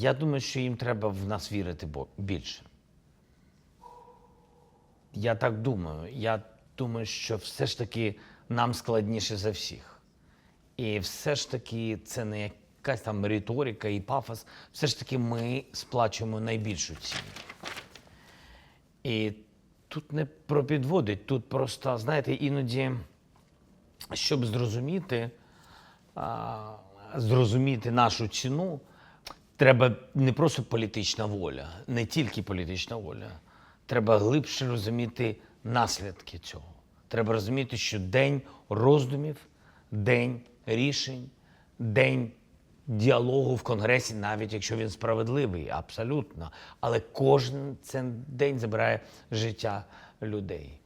Я думаю, що їм треба в нас вірити більше. Я так думаю. Я думаю, що все ж таки нам складніше за всіх. І все ж таки це не якась там риторика і пафос. Все ж таки ми сплачуємо найбільшу ціну. І тут не про підводить, тут просто, знаєте, іноді, щоб зрозуміти, зрозуміти нашу ціну, треба не просто політична воля, не тільки політична воля. Треба глибше розуміти наслідки цього. Треба розуміти, що день роздумів, день рішень, день діалогу в Конгресі, навіть якщо він справедливий, абсолютно. Але кожен цей день забирає життя людей,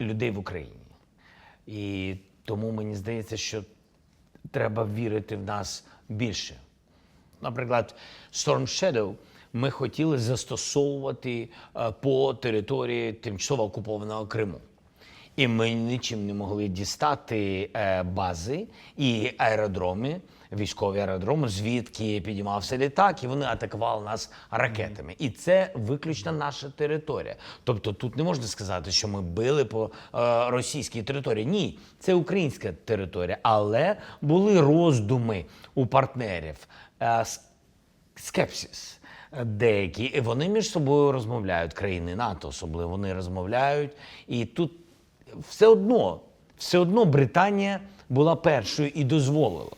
людей в Україні. І тому мені здається, що треба вірити в нас більше. Наприклад, Storm Shadow ми хотіли застосовувати е, по території тимчасово окупованого Криму. І ми нічим не могли дістати е, бази і аеродроми, військові аеродроми, звідки підіймався літак, і вони атакували нас ракетами. І це виключно наша територія. Тобто тут не можна сказати, що ми били по е, російській території. Ні, це українська територія. Але були роздуми у партнерів. е, скепсис деякі, і вони між собою розмовляють, країни НАТО особливо вони розмовляють. І тут все одно, все одно Британія була першою і дозволила.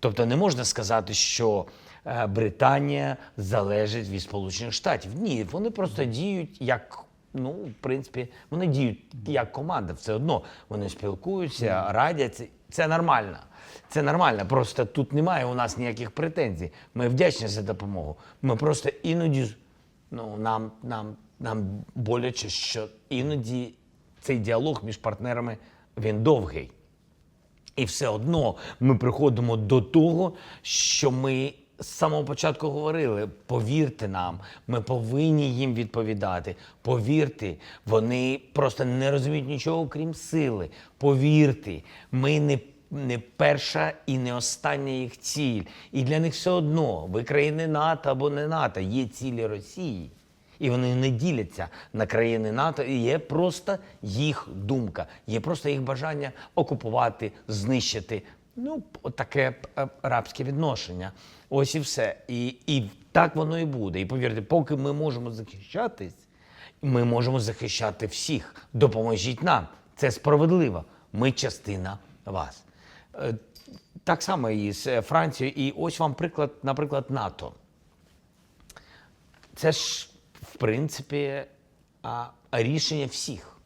Тобто не можна сказати, що е, Британія залежить від Сполучених Штатів. Ні, вони просто діють як. Ну, в принципі, вони діють як команда, все одно вони спілкуються, радяться. Це нормально. Це нормально. Просто тут немає у нас ніяких претензій. Ми вдячні за допомогу. Ми просто іноді ну, нам, нам, нам боляче, що іноді цей діалог між партнерами він довгий. І все одно ми приходимо до того, що ми з самого початку говорили: повірте нам, ми повинні їм відповідати. Повірте, вони просто не розуміють нічого, крім сили. Повірте, ми не. Не перша і не остання їх ціль. І для них все одно, ви країни НАТО або не НАТО, є цілі Росії. І вони не діляться на країни НАТО. І є просто їх думка, є просто їх бажання окупувати, знищити. Ну, таке е, рабське відношення. Ось і все. І, і так воно і буде. І повірте, поки ми можемо захищатись, ми можемо захищати всіх. Допоможіть нам. Це справедливо. Ми частина вас. Е, Так само і з е, Францією. І ось вам приклад, наприклад, НАТО. Це ж, в принципі, рішення всіх.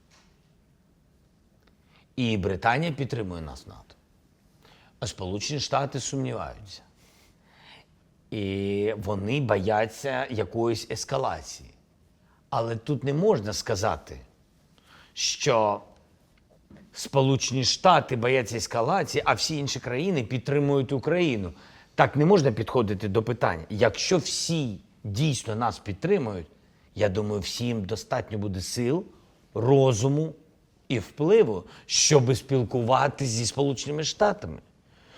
І Британія підтримує нас в НАТО. А Сполучені Штати сумніваються. І вони бояться якоїсь ескалації. Але тут не можна сказати, що Сполучені Штати бояться ескалації, а всі інші країни підтримують Україну. Так не можна підходити до питання. Якщо всі дійсно нас підтримують, я думаю, всім достатньо буде сил, розуму і впливу, щоб спілкуватися зі Сполученими Штатами.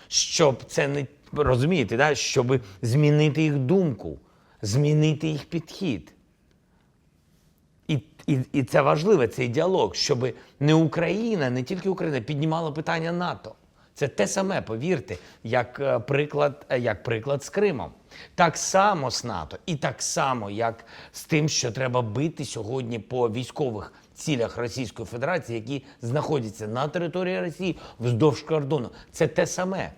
Щоб це не розумієте, да? щоб змінити їх думку, змінити їх підхід. І, і, і це важливо, цей діалог, щоб не Україна, не тільки Україна піднімала питання НАТО. Це те саме, повірте, як е, приклад, е, як приклад з Кримом. Так само з НАТО, і так само, як з тим, що треба бити сьогодні по військових цілях Російської Федерації, які знаходяться на території Росії вздовж кордону. Це те саме.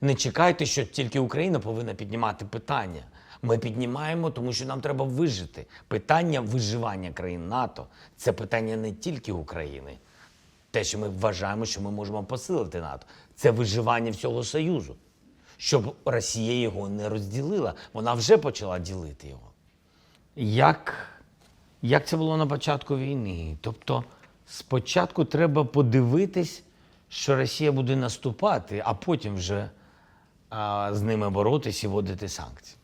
Не чекайте, що тільки Україна повинна піднімати питання. Ми піднімаємо, тому що нам треба вижити. Питання виживання країн НАТО це питання не тільки України. Те, що ми вважаємо, що ми можемо посилити НАТО, це виживання всього Союзу. Щоб Росія його не розділила, вона вже почала ділити його. Як, як це було на початку війни? Тобто, спочатку треба подивитись, що Росія буде наступати, а потім вже а, з ними боротись і вводити санкції.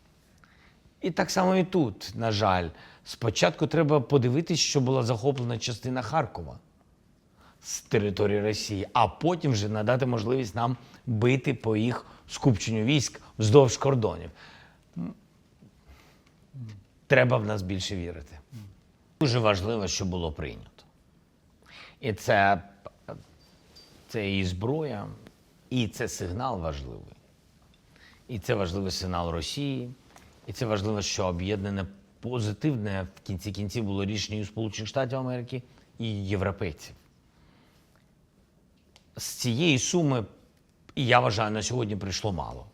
І так само і тут, на жаль, спочатку треба подивитись, що була захоплена частина Харкова з території Росії, а потім вже надати можливість нам бити по їх скупченню військ вздовж кордонів. треба в нас більше вірити. Дуже важливо, що було прийнято. І це, це і зброя, і це сигнал важливий. І це важливий сигнал Росії, і це важливо, що об'єднане позитивне в кінці кінців було рішення Сполучених Штатів Америки і європейців. З цієї суми, я вважаю, на сьогодні прийшло мало,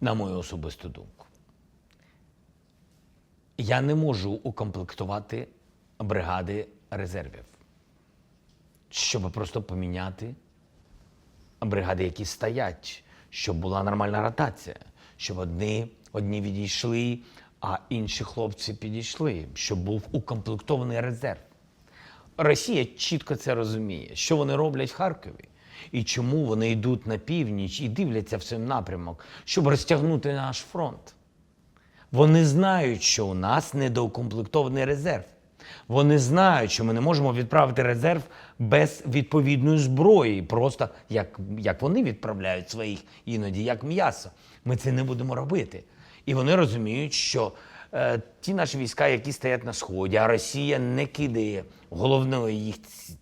на мою особисту думку. Я не можу укомплектувати бригади резервів, щоб просто поміняти бригади, які стоять, щоб була нормальна ротація, щоб одні, одні відійшли, а інші хлопці підійшли, щоб був укомплектований резерв. Росія чітко це розуміє, що вони роблять в Харкові і чому вони йдуть на північ і дивляться в цей напрямок, щоб розтягнути наш фронт. Вони знають, що у нас недоукомплектований резерв. Вони знають, що ми не можемо відправити резерв без відповідної зброї, просто як, як вони відправляють своїх іноді, як м'ясо. Ми це не будемо робити. І вони розуміють, що ті наші війська, які стоять на сході, а Росія не кидає головної їх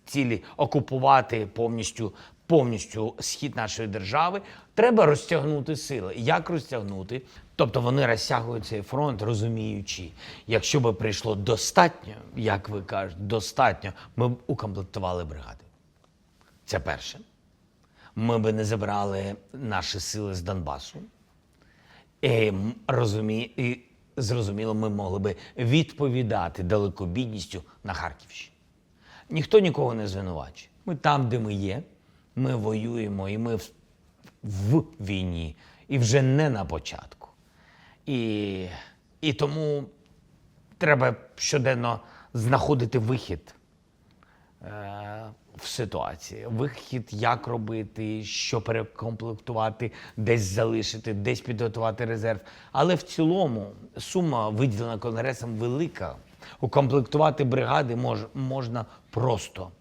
цілі окупувати повністю, повністю схід нашої держави, треба розтягнути сили. Як розтягнути? Тобто вони розтягують цей фронт, розуміючи, якщо би прийшло достатньо, як ви кажете, достатньо, ми б укомплектували бригади. Це перше. Ми би не забрали наші сили з Донбасу. І, розумі... і зрозуміло, ми могли би відповідати далекобідністю на Харківщині. Ніхто нікого не звинувачує. Ми там, де ми є, ми воюємо, і ми в, в війні, і вже не на початку. І, і тому треба щоденно знаходити вихід е, в ситуації. Вихід, як робити, що перекомплектувати, десь залишити, десь підготувати резерв. Але в цілому сума виділена конгресом велика. Укомплектувати бригади мож, можна просто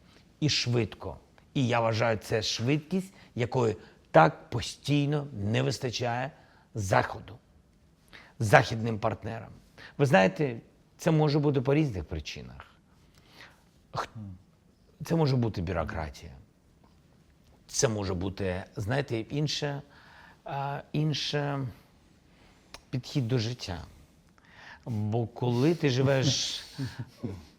і швидко. І я вважаю, це швидкість, якої так постійно не вистачає заходу західним партнерам. Ви знаєте, це може бути по різних причинах. Це може бути бюрократія. Це може бути, знаєте, інше, інше підхід до життя. Бо коли ти живеш,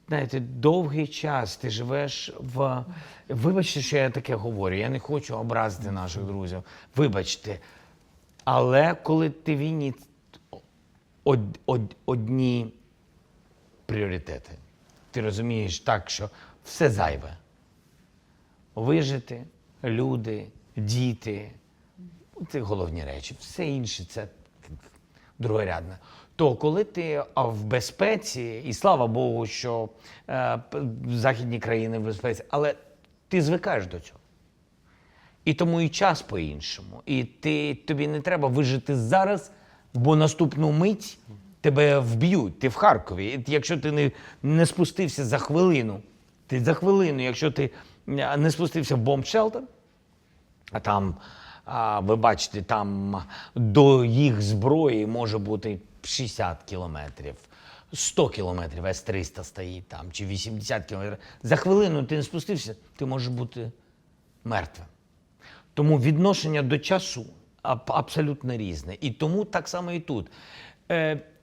знаєте, довгий час, ти живеш в. Вибачте, що я таке говорю, я не хочу образити наших друзів. Вибачте. Але коли ти війні, од, од, одні пріоритети. Ти розумієш так, що все зайве. Вижити, люди, діти це головні речі. Все інше це другорядне. То коли ти в безпеці, і слава Богу, що е, західні країни в безпеці, але ти звикаєш до цього. І тому і час по-іншому. І ти, тобі не треба вижити зараз, бо наступну мить тебе вб'ють. Ти в Харкові. Якщо ти не, не спустився за хвилину, ти за хвилину, якщо ти е, не спустився в бомбшелтер, а там, а, ви бачите, там до їх зброї може бути 60 кілометрів, 100 кілометрів, С-300 стоїть там, чи 80 кілометрів. За хвилину ти не спустився, ти можеш бути мертвим. Тому відношення до часу абсолютно різне. І тому так само і тут.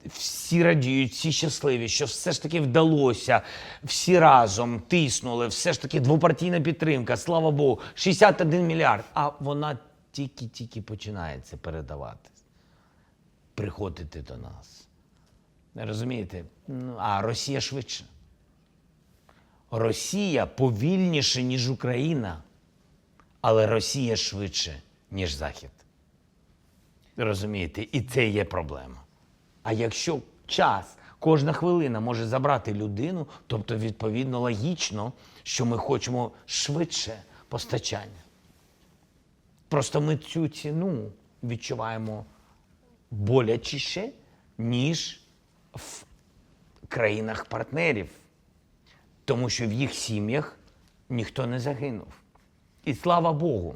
Всі радіють, всі щасливі, що все ж таки вдалося, всі разом тиснули, все ж таки двопартійна підтримка, слава Богу, 61 мільярд. А вона тільки-тільки починається передаватись, приходити до нас. Розумієте? Ну, а Росія швидше. Росія повільніше, ніж Україна, але Росія швидше, ніж Захід. Розумієте? І це є проблема. А якщо час, кожна хвилина може забрати людину, тобто, відповідно, логічно, що ми хочемо швидше постачання. Просто ми цю ціну відчуваємо болячіше, ніж в країнах-партнерів, тому що в їх сім'ях ніхто не загинув. І слава Богу.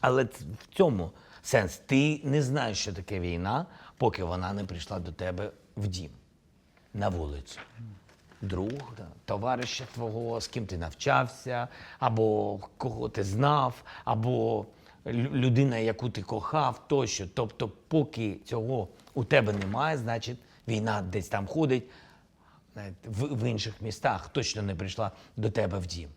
Але в цьому Сенс, ти не знаєш, що таке війна, поки вона не прийшла до тебе в дім, на вулицю. Друг, товариша твого, з ким ти навчався, або кого ти знав, або людина, яку ти кохав, тощо. Тобто, поки цього у тебе немає, значить війна десь там ходить, в, інших містах точно не прийшла до тебе в дім.